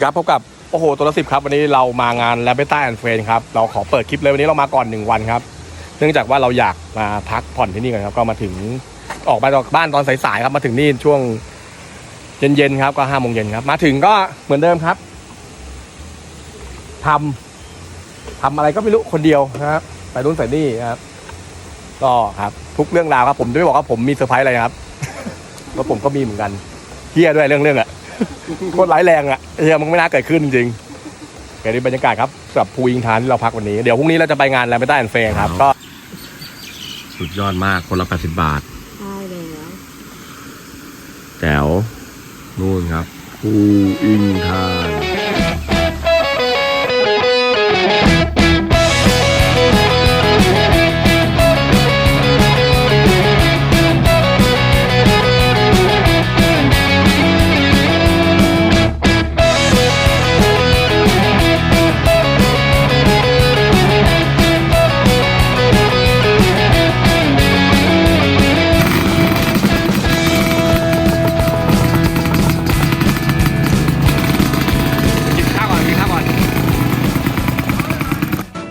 วัสดีครับพบกับโอ้โหตัวละสิบครับวันนี้เรามางานแลเบต้าแอนเฟรนครับเราขอเปิดคลิปเลยวันนี้เรามาก่อนหนึ่งวันครับ เนื่องจากว่าเราอยากมาพักผ่อนที่นี่กันครับ ก็มาถึงออกไปจากบ้านตอนสายๆครับ มาถึงนี่ช่วงเย็นๆครับก็ห้าโมงเย็นครับ มาถึงก็เหมือนเดิมครับทำทำอะไรก็ไม่รู้คนเดียวนะครับไปรุ่นใส่นี่ครับ ก็ครับ ทุกเรื่องราวครับ ผมจะไม่บอกว่าผมมีเซอร์ไพรส์อะไรครับเพราะผมก็มีเหมือนกันเฮียด้วยเรื่องเรื่องอะโคตรร้ายแรงอะ เฮียมันไม่น่าเกิดขึ้นจริงๆเดี๋ยวนี้บรรยากาศครับกับภูยิงทานที่เราพักวันนี้ เดี๋ยวพรุ่งนี้เราจะไปงานแลมเบต้าแอนเฟงครับก็สุดยอดมากคนละ80บาทใช่แล้วแจ๋วนู่นครับภูอิงทานกิน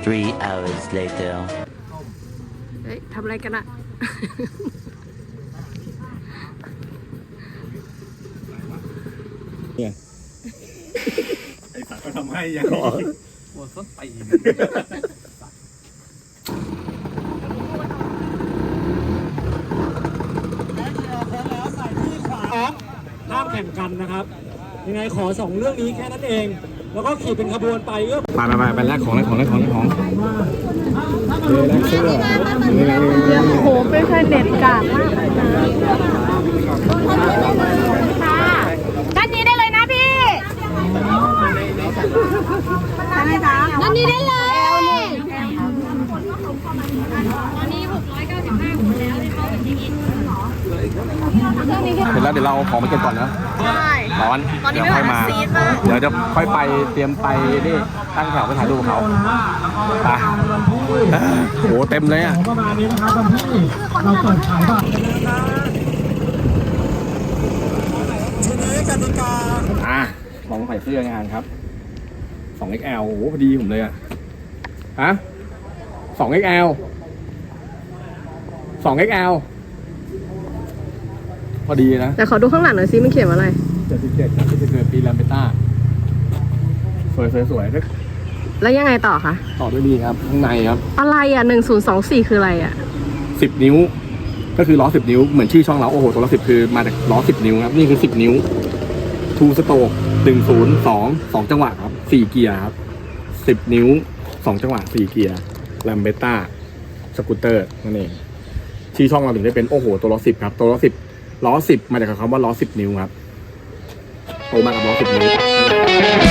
Three hours later. เฮ้ยทำอะไรกันอะห้ามแข่งกันนะครับ ยังไงขอสองเรื่องนี้แค่นั้นเอง แล้วก็ขี่เป็นขบวนไปเอื้อไปไปไปไปแลกของแลกของแลกของแลกของเออแลกเสื้อนี่ไงนี่ไงนี่ไงโหเป็นแฟนเน็ตกากมากเลยนะด้านนี้ได้เลยนะพี่ด้านนี้ได้เลยเสร็จแล้วเดี๋ยวเราเอาของมาเก็บก่อนนะใช่ ร้อน ตอนนี้เดี๋ยวค่อยไม่มามาซีดมาก เดี๋ยวจะค่อยไปเตรียมไปนี่ตั้งแถวไปถ่ายรูปกับเขาไปโอ้โหเต็มเลยอะ ประมาณนี้นะครับวันที่เราเปิดขายบัตรทีนี้กติกาอะลองใส่เสื้องานครับ 2XL โอ้โหพอดีผมเลยอะ ฮะ 2XL 2XL พอดีนะ แต่ขอดูข้างหลังหน่อยซิมันเขียนว่าอะไร 77ครับที่จะเกิดปีแลมเบต้า สวยสวยสวยแล้วแล้วยังไงต่อคะ ต่อด้วยนี่ครับ ข้างในครับ อะไรอะหนึ่งศูนย์สองสี่คืออะไรอะ 10 นิ้ว ก็คือล้อ 10 นิ้ว เหมือนชื่อช่องเราโอ้โหตัวละ10 คือมาจากล้อ 10 นิ้วครับ นี่คือ 10 นิ้วทูสโตก1 0 2 2 จังหวะครับ 4 เกียร์ครับ 10 นิ้ว 2 จังหวะ 4 เกียร์แลมเบต้าสกูตเตอร์นั่นเองชื่อช่องเราถึงได้เป็นโอ้โหตัวล้อ10 ครับ ตัวล้อ10ล้อ10 มาจากคำว่าล้อ10 นิ้วครับ โตม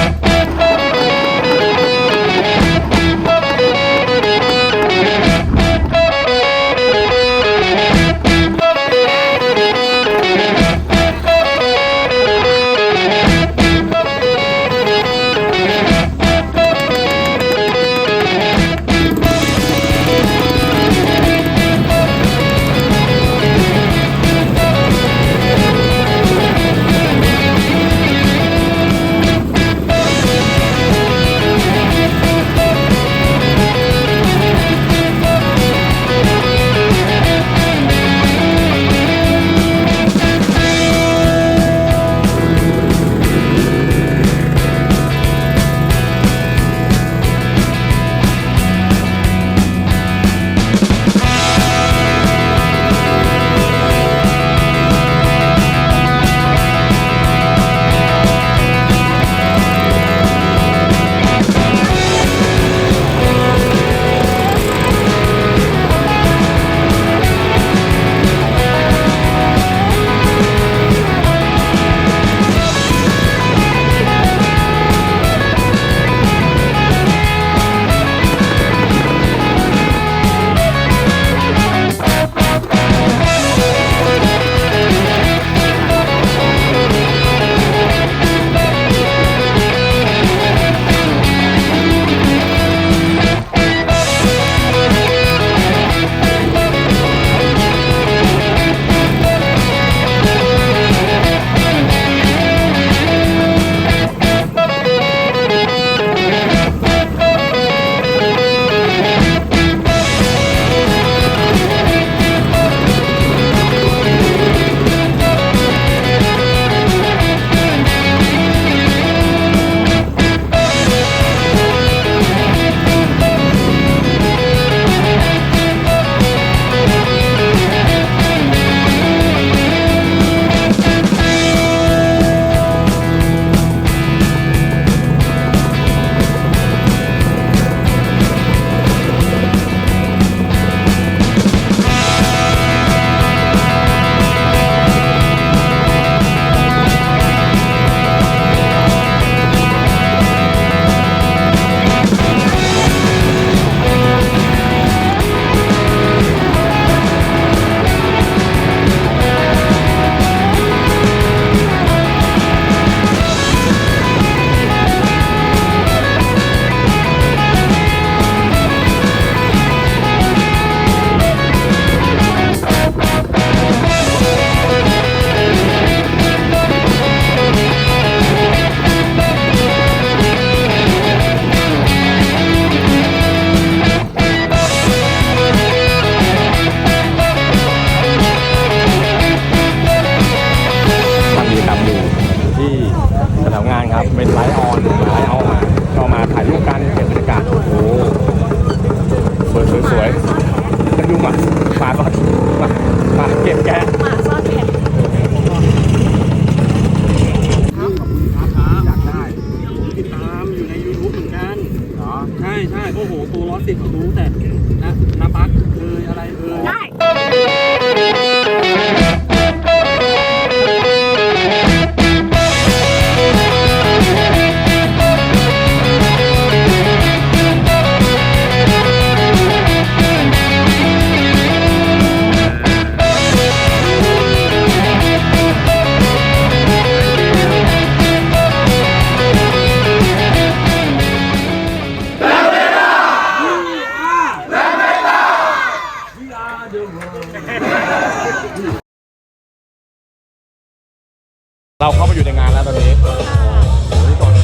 มาอยู่ในงานแล้วตอนนี้โอ้โหจอด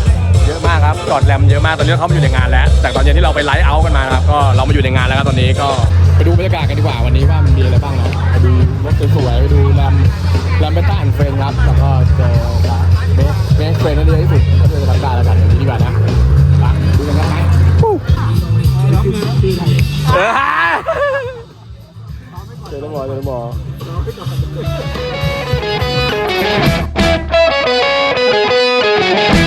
เยอะมากครับจอดแรมเยอะมากตอนนี้เราเข้ามาอยู่ในงานแล้วแต่ตอนเย็นที่เราไปไลฟ์เอาท์กันมานะครับก็เรามาอยู่ในงานแล้วครับตอนนี้ก็ไปดูบรรยากาศกันดีกว่าวันนี้ว่ามันมีอะไรบ้างเนาะไปดูรถสวยๆไปดูแรมแรมเบต้าอันเฟรนครับแล้วก็เจอเบสเบสเฟรนนั่นเองที่สุดก็จะทำได้แล้วกันอย่างนี้ดีกว่านะไปดูกันครับไหมปุ๊บเออเจอแล้วหมอเจอแล้วหมอ เอ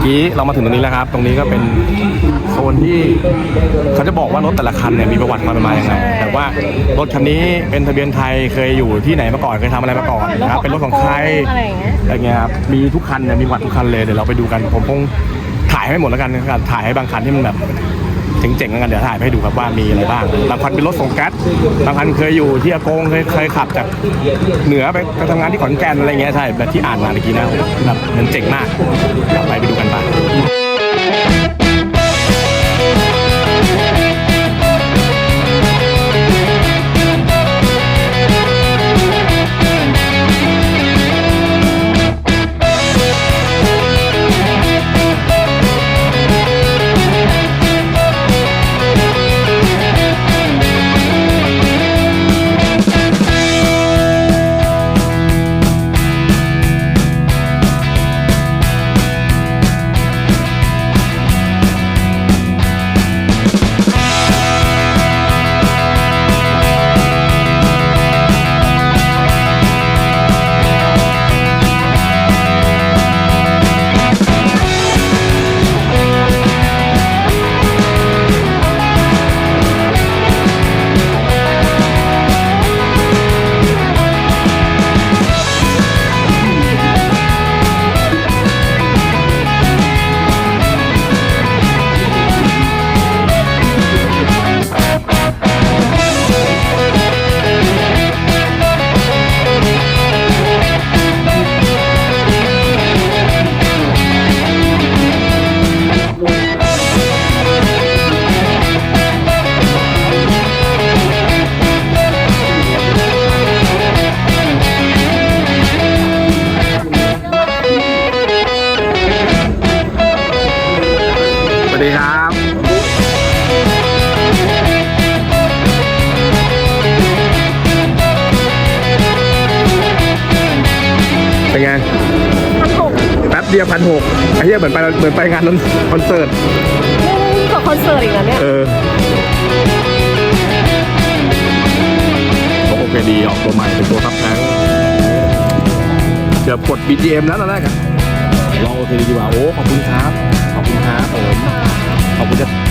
อกี้เรามาถึงตรงนี้แล้วครับ ตรงนี้ก็เป็นโซนที่เขาจะบอกว่ารถแต่ละคันเนี่ยมีประวัติความเป็นมาอย่างไรแต่ว่ารถคันนี้เป็นทะเบียนไทยเคยอยู่ที่ไหนมาก่อนเคยทำอะไรมาก่อนนะครับเป็นรถของใครอะไรอย่างเงี้ยอะไรเงี้ยครับมีทุกคันเนี่ยมีประวัติทุกคันเลยเดี๋ยวเราไปดูกันผมคงถ่ายให้หมดแล้วกันนะครับถ่ายให้บางคันที่มันแบบ เจ๋งๆแล้วกันเดี๋ยวถ่ายให้ดูครับว่ามีอะไรบ้างบางคันเป็นรถส่งแก๊สบางคันเคยอยู่ที่อากงเคยเคยขับจากเหนือไปไปทำงานที่ขอนแก่นอะไรเงี้ยใช่แบบที่อ่านมาเมื่อกี้นะแบบมันเจ๋งมากเดี๋ยวไปไปดูกันไป ไงพันหกแป๊บเดียวพันหกไอ้เหี้ยเหมือนไปเหมือนไปงานคอนเสิร์ตนี่กว่าคอนเสิร์ตอีกนะเนี่ยเออโอเคดีออกตัวใหม่เป็นตัวทับแทงเกือบกด BGM แล้วตอนแรกอะลองโอเคดีกว่าโอ้ขอบคุณครับ ขอบคุณครับผมขอบคุณครั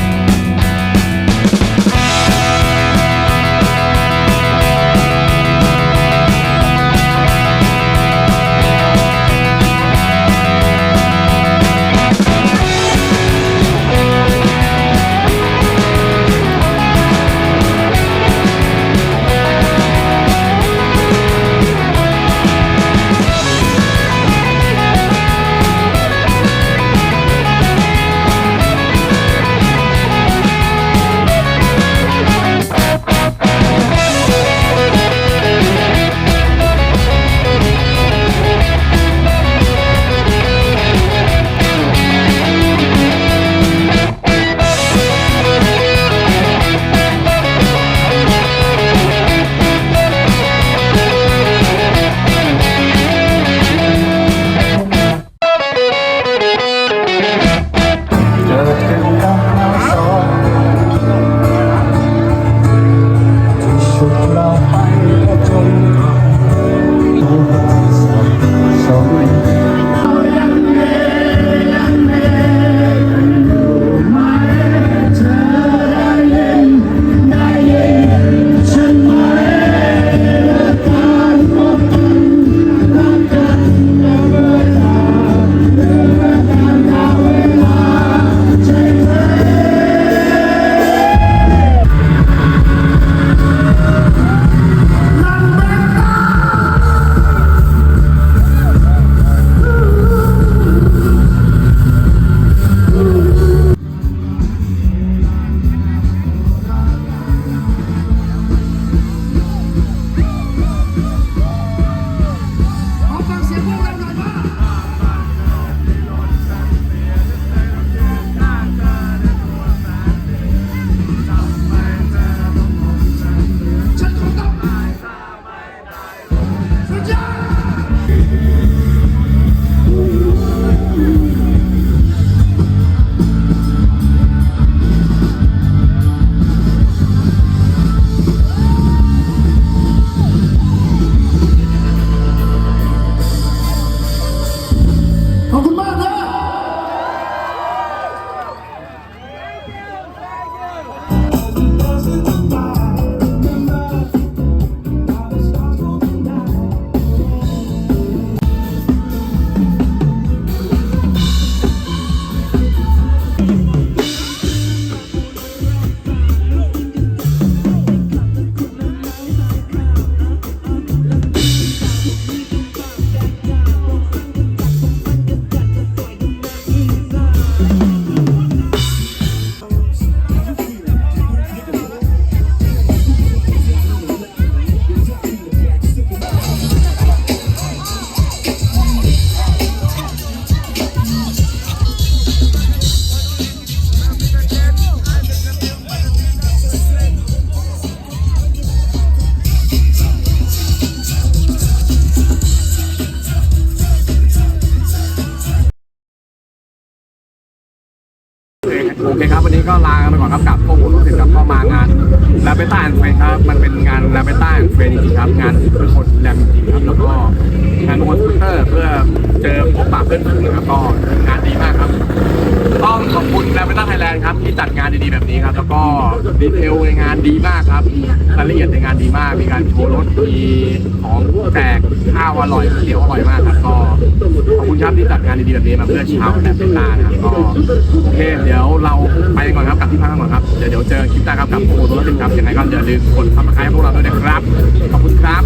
เบต้าแอนด์เฟนครับ มันเป็นงานลาเบต้าแอนด์เฟนจริงๆครับ งานเพื่อคนแรมจริงครับ แล้วก็งานมอเตอร์สกูตเตอร์เพื่อเจอพบปะเพื่อนฝูงนะครับก็งานดีมากครับ ต้องขอบคุณแรมเบต้าไทยแลนด์ครับที่จัดงานดีๆแบบนี้ครับ แล้วก็ดีเทลในงานดีมากครับรายละเอียดในงานดีมาก มีการโชว์รถมีของแจกข้าวอร่อยก๋วยเตี๋ยวอร่อยมากครับก็ขอบคุณครับที่จัดงานดีๆแบบนี้มาเพื่อชาวแรมเบต้านะครับก็โอเคเดี๋ยวเราไปกันก่อนครับกลับที่พักก่อนครับเดี๋ยวเจอคลิปหน้าครับกับโอ้โหตัวรถติดครับยังไงก็อย่าลืมกดซับสไครต์พวกเราด้วยนะครับ ขอบคุณครับ